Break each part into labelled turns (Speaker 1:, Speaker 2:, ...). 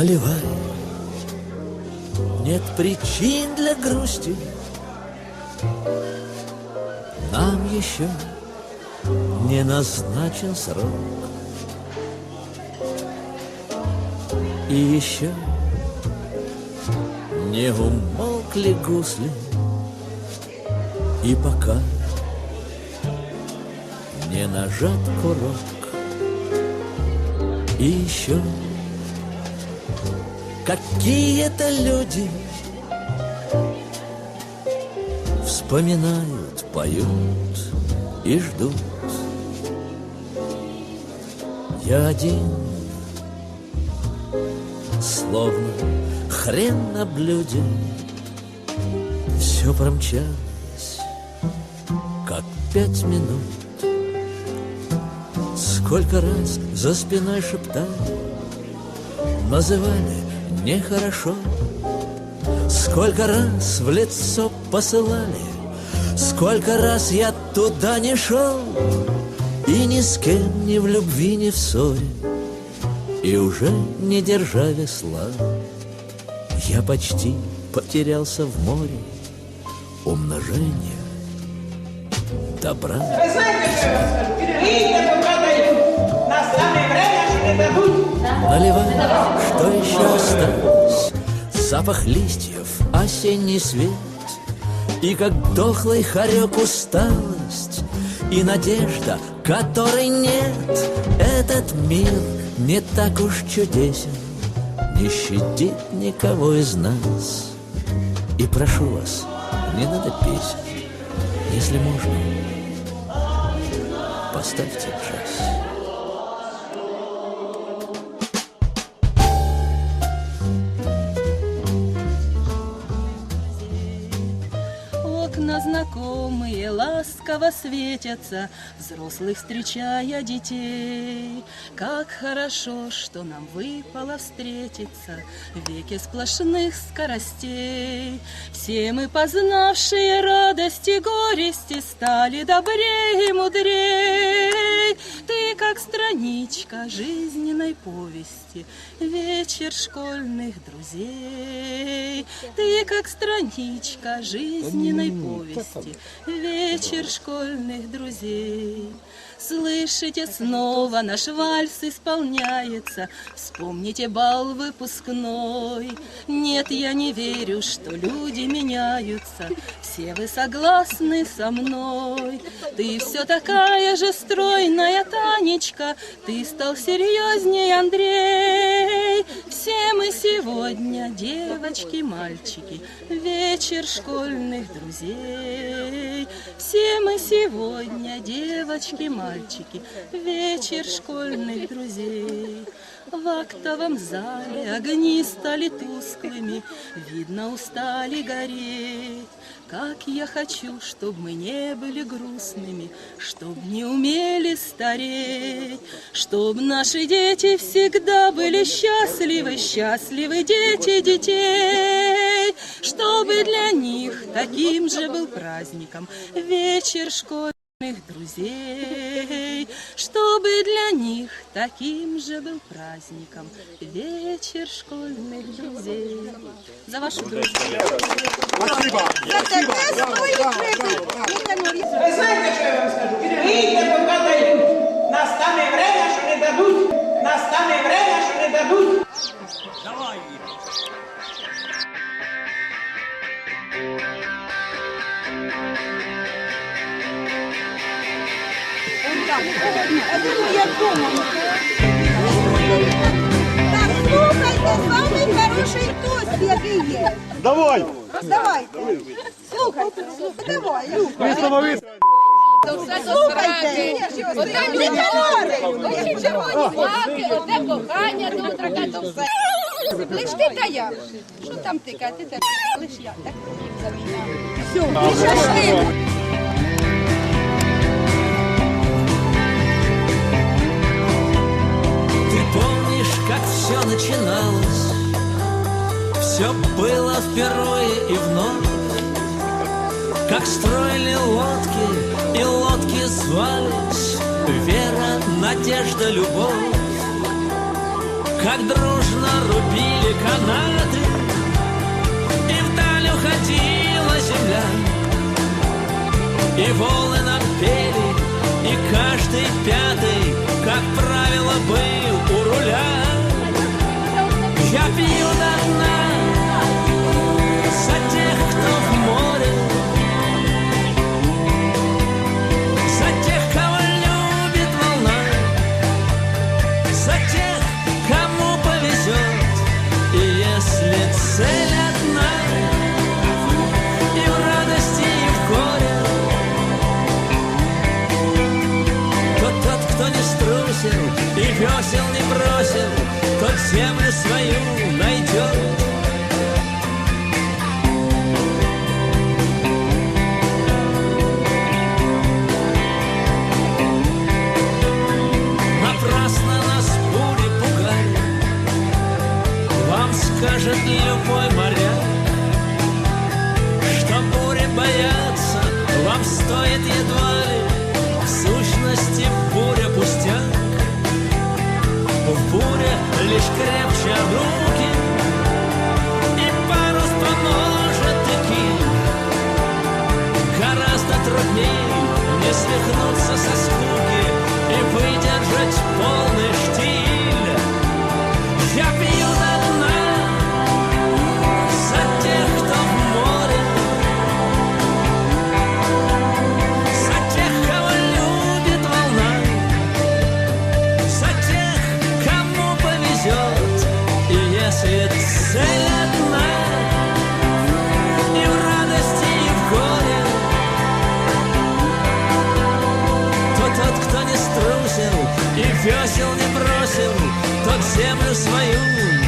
Speaker 1: наливай. Нет причин для грусти. Нам еще не назначен срок. И еще не умолкли гусли, И пока не нажат курок. И еще какие-то люди Вспоминают, поют и ждут. Я один, словно хрен на блюде, Все промчалось, как пять минут. Сколько раз за спиной шептали, Называли нехорошо, Сколько раз в лицо посылали, Сколько раз я туда не шел, И ни с кем ни в любви, ни в ссоре, И уже не держа весла, Я почти потерялся в море Умножения добра.
Speaker 2: Ви знаєте,
Speaker 1: Наливай, что еще осталось? Запах листьев, осенний свет И как дохлый хорек усталость И надежда, которой нет. Этот мир не так уж чудесен Не щадит никого из нас. И прошу вас, не надо песен Если можно, поставьте джаз
Speaker 3: ласково светятся, Взрослых встречая детей. Как хорошо, что нам выпало встретиться В веке сплошных скоростей. Все мы, познавшие радости горести, Стали добрее и мудрей. Ты, как страничка жизненной повести, Вечер школьных друзей. Ты, как страничка жизненной повести, Вечер школьных друзей. Слышите, снова наш вальс исполняется, Вспомните бал выпускной. Нет, я не верю, что люди меняются, Все вы согласны со мной. Ты все такая же стройная, Танечка, Ты стал серьезней, Андрей. Все мы сегодня, девочки, мальчики, Вечер школьных друзей. Все мы сегодня, девочки, мальчики, Вечер школьных друзей. В актовом зале огни стали тусклыми, Видно, устали гореть. Как я хочу, чтобы мы не были грустными, Чтоб не умели стареть, Чтоб наши дети всегда были счастливы, Счастливы дети детей, Чтобы для них таким же был праздником Вечер школьный друзей, чтобы для них таким же был праздником вечер школьных друзей. За вашу дружбу.
Speaker 2: Ви знаєте, що я вам скажу? Вийде, поки дають. Настане время, що не дадуть. Настане время,
Speaker 4: Так, слухайте, самий хороший тост, який є.
Speaker 5: Давай!
Speaker 4: Давайте. Слухайте, слухайте, давай. Люка.
Speaker 5: Висловові!
Speaker 4: Слухайте.
Speaker 6: Отам
Speaker 4: Не говори.
Speaker 6: Оці червоні флаги, оте кохання до утрака, то все. Лиш ти та я. Що там тикати? Ти лиш я. Так заміняв. Все, і шашлик.
Speaker 1: как все начиналось. Все было впервые и вновь Как строили лодки, и лодки звались. Вера, надежда, любовь. Как дружно рубили канаты. И вдаль уходила земля. И волны нам пели, и каждый пятый Как правило был у руля. Я пью до дна Весел не бросил, тот землю свою.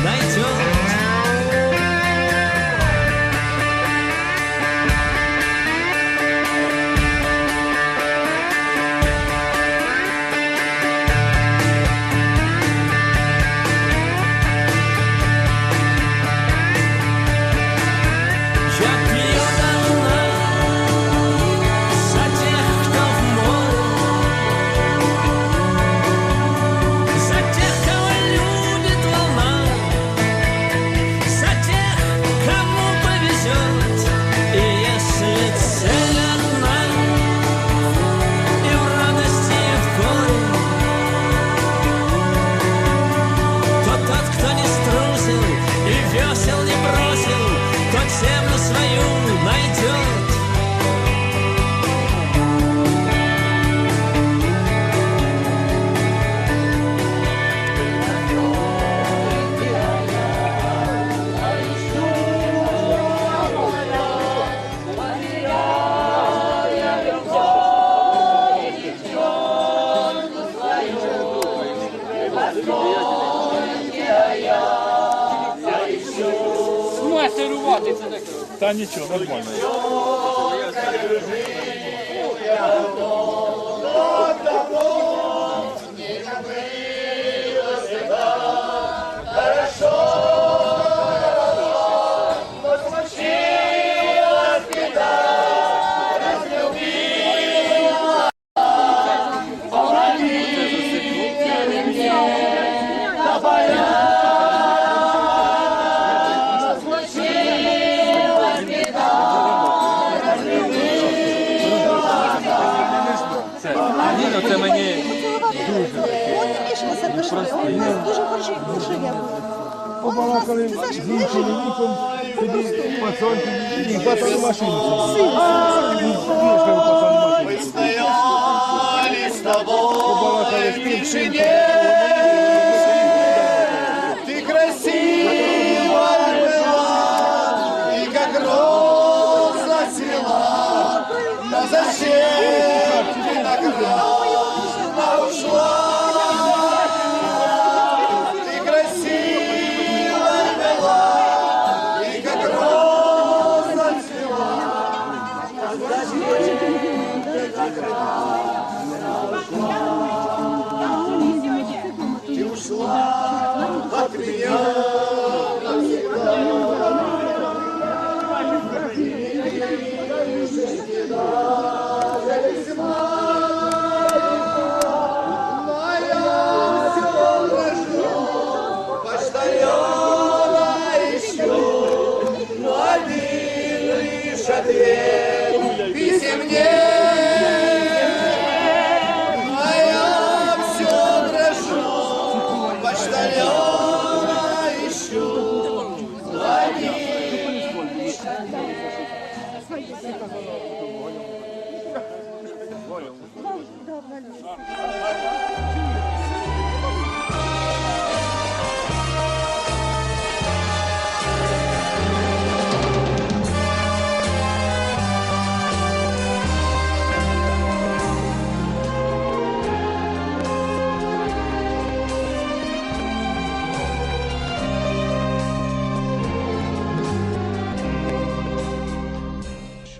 Speaker 5: Та нічого, нормально. побалакали з іншим чоловіком, тоді пацан, і пацан
Speaker 7: машину.
Speaker 5: Побалакали з тим, чим.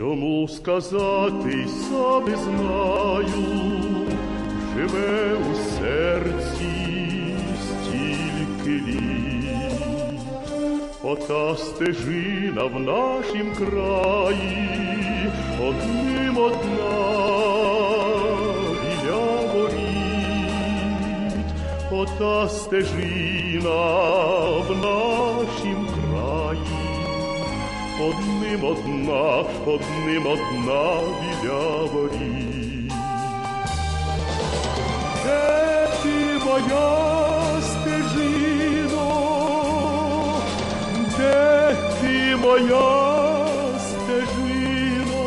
Speaker 7: Що сказати сам не знаю, живе у серці стільки літ. Ота стежина в нашім краї, одним одна біля воріт. Ота стежина в нашім краї, одним одна, одним одна біля воріт. Де ти моя стежино, де ти моя стежино,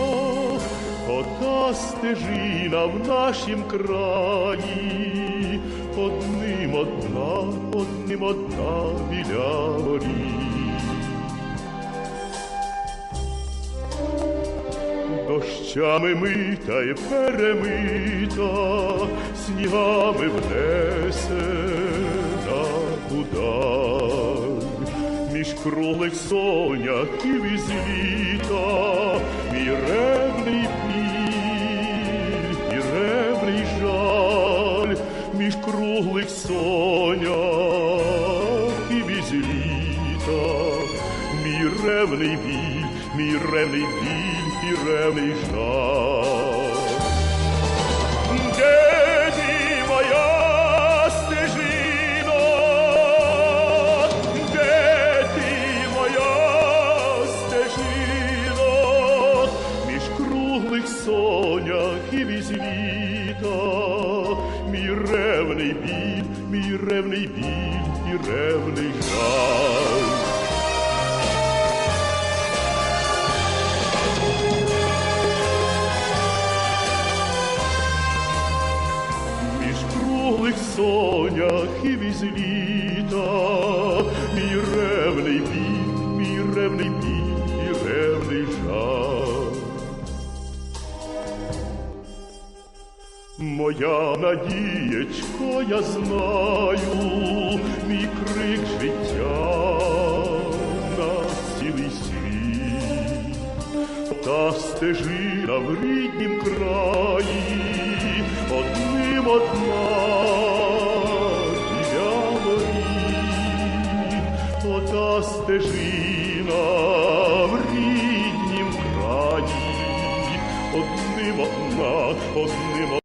Speaker 7: ота стежина в нашім краї, одним одна, одним одна біля воріт. Дощами мита й перемита, снігами внесена удаль. Між круглих соняків із літа, мій ревний біль і ревний жаль, між круглих соняків із літа, мій ревний біль, мій ревний біль і ти моя стежино? Де моя стежино? Між круглих соняків із літа, мій ревний біль, мій ревний біль і ревний жаль. Сонях із літа, мій ревний біль, мій ревний біль і ревний жаль. Моя надієчко, я знаю, мій крик життя на цілий світ. Та стежина в ріднім краї, одним одна біля воріт. Ота стежина в ріднім краї, одним одна, одним одна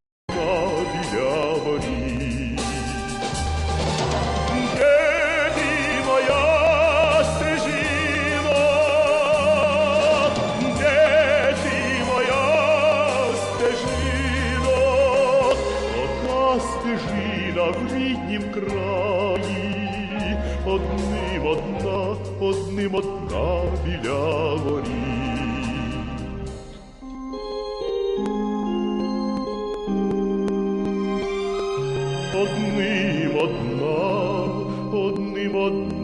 Speaker 7: одна, одним одна біля воріт. Одним одна, одним одна